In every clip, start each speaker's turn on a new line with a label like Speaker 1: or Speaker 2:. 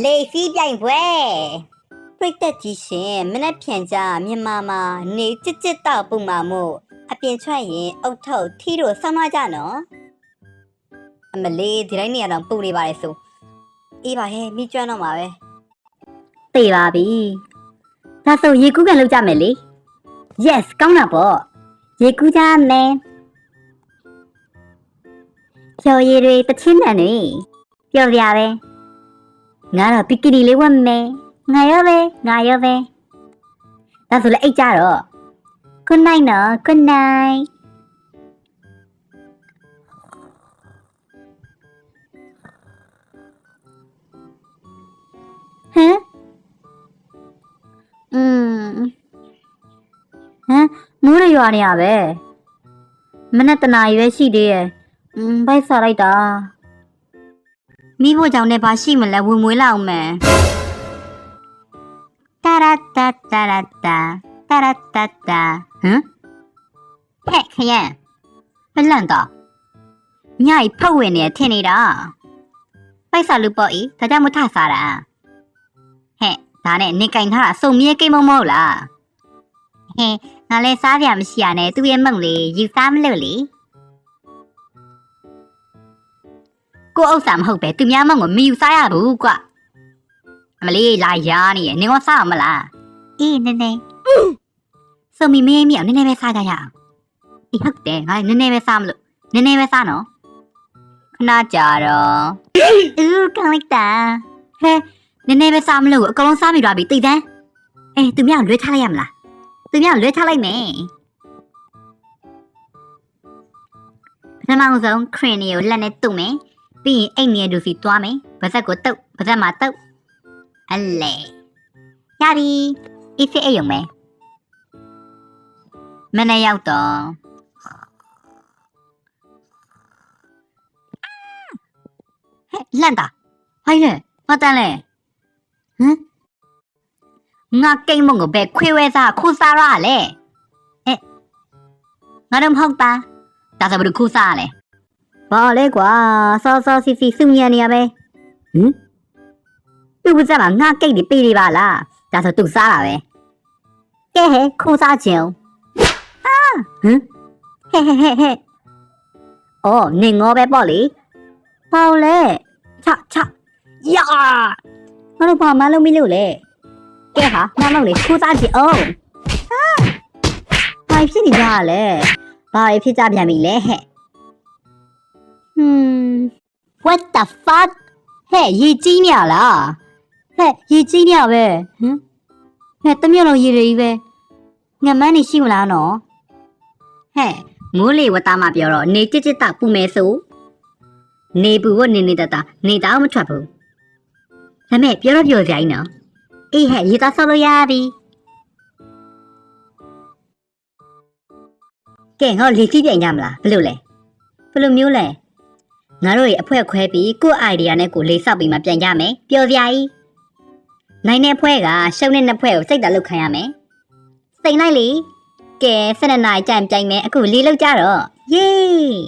Speaker 1: လေစီးပြိုင်ပွဲပြိတ်သက်ကြီးရှင်မနေ့ဖြန်ကြမြန်မာမှာနေကြစ်ကြစ်တော့ပုံမှာမို့အပြင်ထွက်ရင်အုတ်ထုတ်ထီတို့ဆောင်းသွားကြနော်အမလေးဒီတိုင်းနေရတော့ပူနေပါလေဆိုအေးပါဟဲ့မိကျွမ်းတော့မှာပဲသိပါပြီဒါဆိုရေကူးကန်လောက်ကြမယ်လေ yes ကောင်းတာပေါ့ရေကူးကြမယ်ဖြော်ရည်တွေတချင်းတန်တွေပျော်ပြပဲ ငါတော့ဘီကီနီလေးဝတ်မယ်ငါရောပဲငါရောပဲဒါဆိုလည်းအိတ်ကြတော့ good night နော် good night ဟမ်อืมဟမ်မိုးရရွာနေရပဲမနေ့တနာရီပဲရှိသေးရဲ့อืมဘိုက်စားလိုက်တာ မိဖို့ကြောင့်လည်းဘာရှိမလဲဝင်မွေးလောက်မယ်တာရတာတာရတာတာရတာတာဟမ်ဟဲ့ခရန်ဘလန့်တော့ညိုက်ဖက်ဝင်နေထင်နေတာပိုက်စားလူပေါ့ဤဒါကြောင့်မထစားတာဟဲ့ဒါနဲ့နေကင်ထားတာစုံမြဲကိမ့်မမဟုတ်လားဟဲ့ငါလည်းစားကြမရှိရနဲ့သူ့ရဲ့မုံလေးယူစားမလို့လေ ကိုဥစ္စာမဟုတ်ပဲသူများမုံကိုမယူစားရဘူးကွအမလေးလာရနေရနေကစားအောင်မလားအေးနည်းနည်းစုံမီမေးမြောင်နည်းနည်းပဲစားကြရအောင်အေးဟုတ်တယ်ငါလည်းနည်းနည်းပဲစားမလို့နည်းနည်းပဲစားနော်ခဏကြာတော့ဦးကောင်းလိုက်တာဟဲနည်းနည်းပဲစားမလို့အကုန်လုံးစားမိသွားပြီတိတ်တန်းအေးသူများလွှဲထားလိုက်ရမလားသူများလွှဲထားလိုက်မယ်ပထမဆုံးခရင်နီကိုလက်နဲ့တုပ်မယ် ပြီးရင်အိတ်နေရတူစီသွားမယ်ဗဇက်ကိုတုပ်ဗဇက်မှာတုပ်အလေရပြီအေးစစ်အိတ်ရုံပဲမနေ့ရောက်တော့ဟဲ့လန့်တာဟိုင်းလေမတန်လေဟမ်ငါကိတ်မုံကိုဘယ်ခွေးဝဲစားခိုးစားရလဲအဲငါတော့မဟုတ်ပါဒါဆိုဘယ်လိုခိုးစားရလဲ ဘာလဲကွာစောစောစီစီစုညံနေရပဲဟမ်သူ့ဝစမှာငါကိတ်တွေပေးနေပါလားဒါဆိုသူစားတာပဲကဲဟဲခိုးစားခြင်းအာဟမ်ဟဲဟဲဟဲဟဲအော်နေငေါပဲပေါ့လေဟောလဲချချယာငါတို့ဘာမှလုပ်မိလို့လဲကဲဟာမမလေးခိုးစားကြည့်အောင်ဟာဘာဖြစ်နေကြလဲဘာဖြစ်ကြပြန်ပြီလဲဟဲ့ hmm what the fuck ဟဲ့ရေကြီးနေရလားဟဲ့ရေကြီးနေရပဲဟမ်ဟဲ့တမျိုးလုံးရေတွေကြီးပဲငမန်းနေရှိမလားနော်ဟဲ့မိုးလေဝတာမပြောတော့နေကြစ်ကြစ်တာပူမယ်ဆိုနေပူဖို့နေနေတတာနေတောင်မထွက်ဘူးဒါမဲ့ပြောတော့ပြောစရာကြီးနော်အေးဟဲ့ရေသားဆောက်လို့ရပြီကဲငါတို့လေကြည့်ပြန်ကြမလားဘယ်လိုလဲဘယ်လိုမျိုးလဲ ငါတို့ရဲ့အဖွဲခွဲပြီးကို့အိုင်ဒီယာနဲ့ကိုလေဆောက်ပြီးမှပြန်ကြမယ်ပျော်စရာကြီးနိုင်တဲ့ဖွဲကရှုံတဲ့နှစ်ဖွဲကိုစိတ်တလုတ်ခံရမယ်စိတ်လိုက်လေကဲ၁၂နာရီကြံပြိုင်မယ်အခုလေလောက်ကြတော့ယေး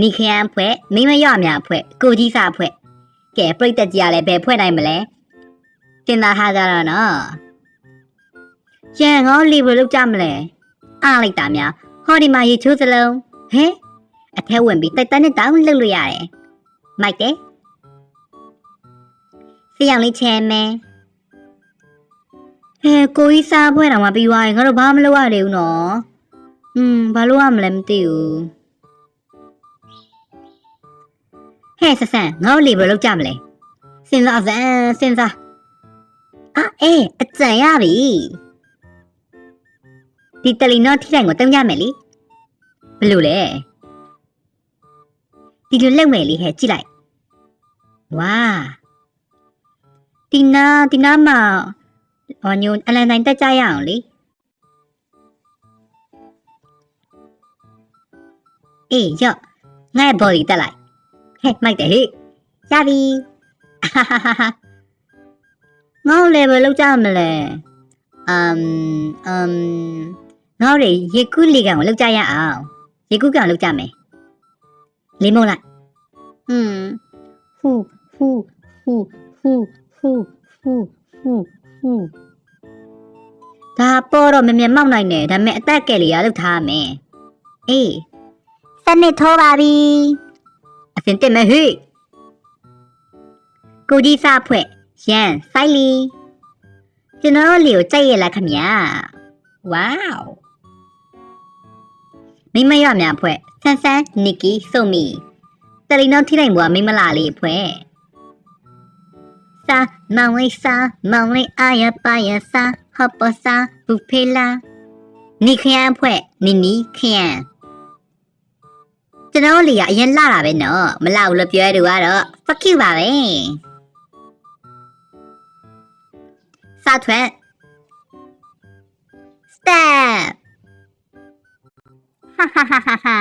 Speaker 1: နီခရန်ဖွဲမိမရမြဖွဲကိုကြီးစာဖွဲကဲပြိတ္တကြီးကလည်းဘယ်ဖွဲနိုင်မလဲတင်သားထားကြတော့နော်။ကျန်ငေါလီဘယ်လောက်ကြမလဲ။အားလိုက်တာများဟောဒီမှာရေချိုးစလုံးဟဲ အထဲဝင်ပြီးတိုက်တန်းနဲ့တောင်းလှုပ်လို့ရတယ်။မိုက်တယ်။ဆရာလေးချဲမဲ။ဟဲကိုကြီးစားပွဲတော်မှာပြီးသွားရင်ငါတို့ဘာမလုပ်ရသေးဘူးနော်။อืมဘာလို့ရမလဲမသိဘူး။ဟဲ့ဆဆန်ငါတို့လေဘယ်လောက်ကြမလဲ။စဉ်းစားစမ်းစဉ်းစား။အာအေးအကြံရပြီ။ဒီတယ်လီနော့ထိတိုင်းကိုတုံးရမယ်လေ။ဘယ်လိုလဲ။ ဒီလိုလက်မယ်လေဟဲ့ကြည့်လိုက်ဝါဒီနာဒီနာမှာဟောညိုအလန်တိုင်းတက်ကြရအောင်လေအေးရော့ငါ့ဘော်ဒီတက်လိုက်ဟဲ့မိုက်တယ်ဟေ့ရပြီဟာဟာဟာဟာငေါ့လေဘယ်လောက်ကြမလဲအမ်အမ်ငေါ့ရေရေကူးလေကန်ကိုလောက်ကြရအောင်ရေကူးကန်လောက်ကြမယ် လေးမုံလိုက်ဟွန်းဟူဟူဟူဟူဟူဟူဟူဟူဟူဒါပေါ်တော့မမြင်မောက်နိုင်တယ်ဒါပေမဲ့အသက်ကယ်လေးရလောက်ထားရမယ်အေးစနစ်ထိုးပါပြီအစင်တက်မယ်ဟေ့ကိုကြီးစားဖွဲ့ရန်ဆိုင်လီကျွန်တော်တို့လီကိုကြိုက်ရလားခမညာဝေါ မိမရများဖွဲ့ဆန်းဆန်းနီကီစုံမီတယ်လီနောထိနိုင်ဘွားမိမလာလေးဖွဲ့ sa mong lấy sa mong lấy ai à ba ya sa hop bò sa bu phê la ni khyan ဖွဲ့နီနီခရန်ကျွန်တော်လီကအရင်လာတာပဲနော်မလာဘူးလို့ပြောရတူကတော့ fuck you ပါပဲစာထွက် step ဟာဟာဟာဟာဟာ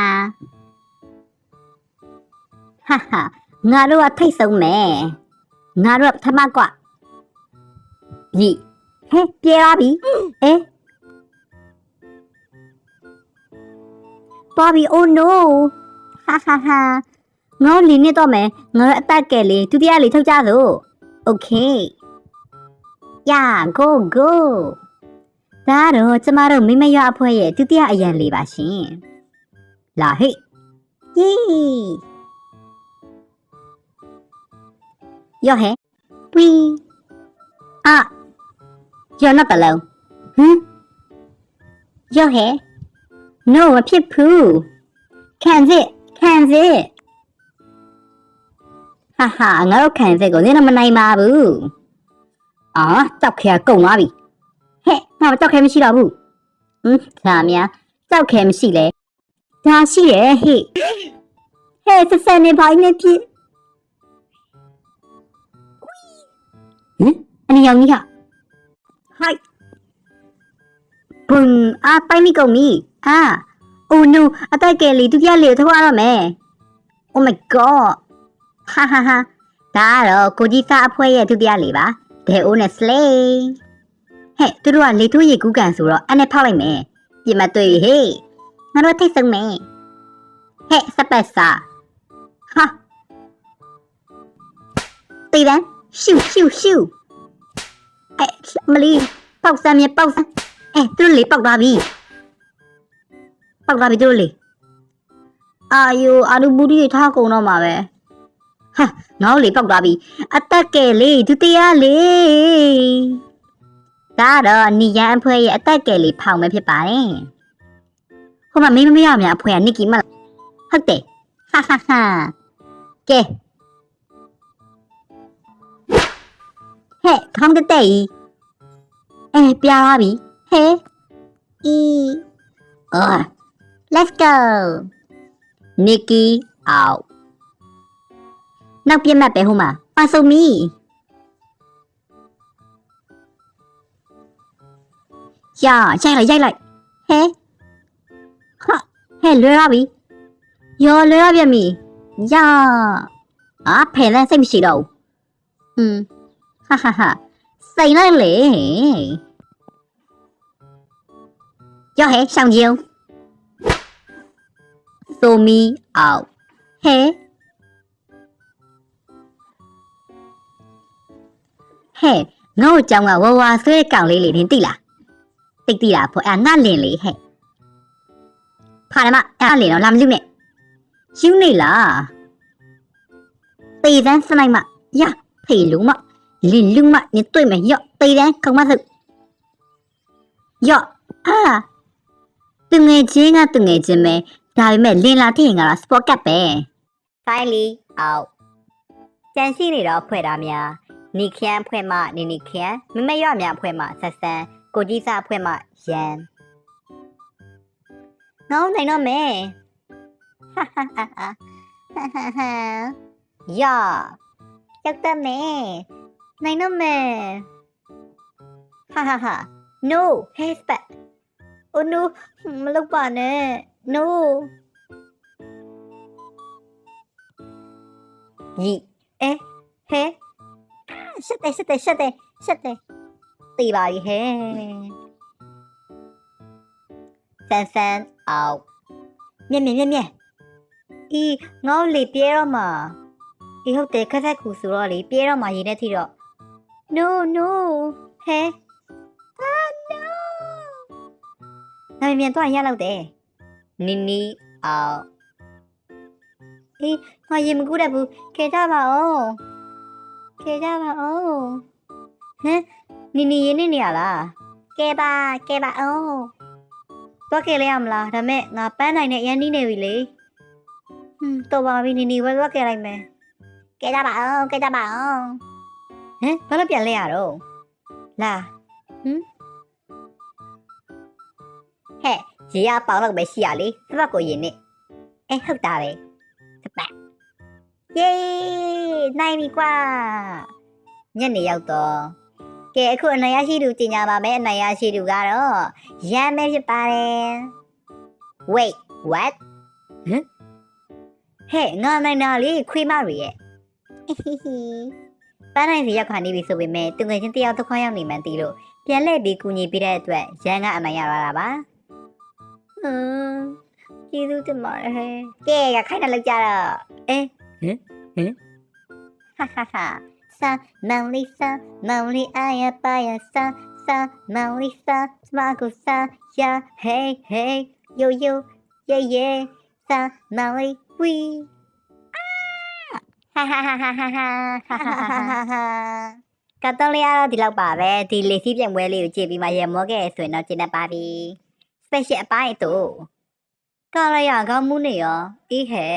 Speaker 1: ဟာဟာငါတို့ကထိတ်ဆုံးမယ်ငါတို့ကပထမကွပြီဟဲ့ပြေလာပြီအဲပါပြီ oh no ဟာဟာဟာငါတို့လီနေတော့မယ်ငါတို့အသက်ကယ်လေးဒုတိယလေးထုတ်ကြစို့ okay ယာ go go ဒါတော့ကျမတို့မိမရအဖွဲရဲ့ဒုတိယအရန်လေးပါရှင်လာဟေ့ယေးယောဟဲ We Ah You're not alone ဟမ်ယောဟဲ No မဖြစ်ဘူးခံစစ်ခံစစ်ဟာဟာငါတို့ခံစစ်ကိုနင်တော့မနိုင်ပါဘူးအာကြောက်ခဲကုန်သွားပြီ ငါတော့ကြောက်ခဲမရှိတော့ဘူးဟမ်ဒါမြကြောက်ခဲမရှိလဲဒါရှိရဲ့ဟေ့ဟဲ့ဆက်ဆက်နေပါနေပြစ်ဟင်အနီရောင်ကြီးဟာဟိုက်ဘုံအာပိုင်မိကုန်ပြီအာအိုနိုအတိုက်ကယ်လီဒုတိယလေထွက်ရတော့မယ် Oh my god ဟာဟာဟာဒါကတော့ကိုကြီးသားအဖွဲရဲ့ဒုတိယလေပါဒေအိုနဲ့ slay ဟဲ့သူတို့ကလေထိုးရေကူးကန်ဆိုတော့အဲ့နဲ့ဖောက်လိုက်မယ်ပြင်မတွေ့ဟေးငါတို့ထိတ်ဆုံးမယ်ဟဲ့စပက်စာဟာတေးတန်းရှူရှူရှူအဲမလီပေါက်စမ်းမြေပေါက်စမ်းအဲသူတို့လေပေါက်သွားပြီပေါက်သွားပြီသူတို့လေအာယိုအာလူဘူးဒီထားကုန်တော့မှာပဲဟာငေါ့လေပေါက်သွားပြီအသက်ကယ်လေးဒုတိယလေး ဒါတော့နီယန်အဖွဲရဲ့အသက်ကယ်လေးဖောင်ပဲဖြစ်ပါတယ်ဟိုမှာမင်းမမရမြအဖွဲကနိကီမလားဟုတ်တယ်ဟာဟာဟာကဲဟဲ့ခေါင်းတက်တက်ကြီးအဲပြားသွားပြီဟဲအီအော် let's go Nikki out နောက်ပြတ်မှတ်ပဲဟိုမှာပါဆုံမီယာရိုက်လိုက်ရိုက်လို က်ဟဲဟာဟဲလွယ်ရပြီယောလွယ်ရပြန်ပြီယာအာဖယ်လန်းစိတ်မရှိတော့ဘူးဟွန်းဟာဟာဟာစိတ်လိုက်လေရောဟဲရှောင်းကြည့်အောင်ဆိုမီအောက်ဟဲဟဲငါ့ကိုကြောင်ကဝဝ သိသိတာပေါ့အဲ့ငါလင်လေဟဲ့ဖာရမအဲ့လင်တော့လာမလူနဲ့ယူနေလားတေတန်းစနိုက်မရဖေလုံးမလင်လုံးမနေတွေ့မယ်ရော့တေတန်းကောင်းမစုရော့အာသူငယ်ချင်းကသူငယ်ချင်းပဲဒါပေမဲ့လင်လာတဲ့ငါကစပေါ့ကတ်ပဲဆိုင်လီအောက်ကြံရှိနေတော့ဖွဲ့တာများနီခန်းဖွဲ့မှနီနီခန်းမမရော့များဖွဲ့မှဆက်ဆန်း ကိုကြီးစားဖွဲ့မှရန်ငေါင်းနိုင်တော့မယ်ဟာဟာဟာဟာဟာဟာယောရောက်တတ်မယ်နိုင်တော့မယ်ဟာဟာဟာ no hashtag oh no မလုပ်ပါနဲ့ no ရီအဲဟဲရှက်တယ်ရှက်တယ်ရှက်တ ယ်ရှက်တယ်ตีပါပြီဟဲဆန်ဆန်အောက်မြက်မြက်မြက်မြက်အီငေါလေပြဲတော့မှာအေးဟုတ်တယ်ခက်ခက်ကူဆိုတော့လေပြေးတော့မှရေနဲ့ထိတော့ no no ဟဲအာ no နိုင်မြန်တော့ရလောက်တယ်နီနီအောင်အေးငါရေမကူးတတ်ဘူးခဲကြပါဦးခဲကြပါဦးဟမ် နီနီရေနေနေရလားကဲပါကဲပါအောင်တော့ကဲလဲရမလားဒါမဲ့ငါပန်းနိုင်နဲ့ရန်နီးနေပြီလေဟွန်းတော်ပါပြီနီနီဝဲတော့ကဲလိုက်မယ်ကဲကြပါအောင်ကဲကြပါအောင်ဟမ်ဘာလို့ပြန်လဲရတော့လာဟမ်ဟဲ့ရေရပေါင်တော့ပဲရှိရလေစပတ်ကိုရင်နဲ့အဲဟုတ်တာပဲစပတ်เย้နိုင်ပြီကွာညနေရောက်တော့ ကဲအခုအနိုင်ရရှိသူကြီးညာပါမယ်အနိုင်ရရှိသူကတော့ရမ်းမဲဖြစ်ပါတယ် wait what ဟမ်ဟဲ့ငါနိုင်တာလေခွေးမတွေရဲ့ပန်းနိုင်စီရောက်ခါနေပြီဆိုပေမဲ့သူငယ်ချင်းတယောက်တစ်ခွန်းရောက်နေမှန်းသိလို့ပြန်လှည့်ပြီးကူညီပေးတဲ့အတွက်ရန်ကအနိုင်ရလာတာပါဟွန်းကျေးဇူးတင်ပါတယ်ဟဲ့ကဲကခိုင်းတယ်လောက်ကြတော့အဲဟမ်ဟမ်ဟာဟာဟာ စာမောင်လီစာမောင်လီအာရပါရစာစာမောင်လီစာစမကိုစာယာဟေးဟေးယိုယိုယေယေစာမောင်လီဝီဟာဟာဟာဟာဟာဟာဟာကတ်တော်လေးအားဒီလောက်ပါပဲဒီလေစီးပြိုင်ပွဲလေးကိုကြည့်ပြီးမှရေမောခဲ့ဆိုရင်တော့ကျင်းတတ်ပါပြီ special အပိုင်းတို့ကရရကောင်းမှုနေရောအေးဟဲ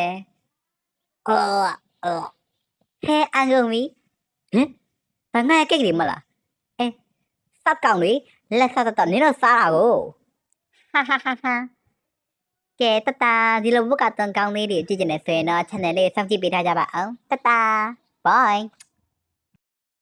Speaker 1: အော်အော်ဟဲအန်ကုန်ပြီ ဟင်ဘာငါရဲ့ကိတ်လေးမလားအဲစောက်ကောင်လေးလက်ဆက်တော့နင်းတော့စားတာကိုဟာဟာဟာဟာကဲတတဒီလိုဘုတ်ကတန်ကောင်းလေးတွေကြည့်ကျင်နေဆိုရင်တော့ channel လေး subscribe ပေးထားကြပါအောင်တတ bye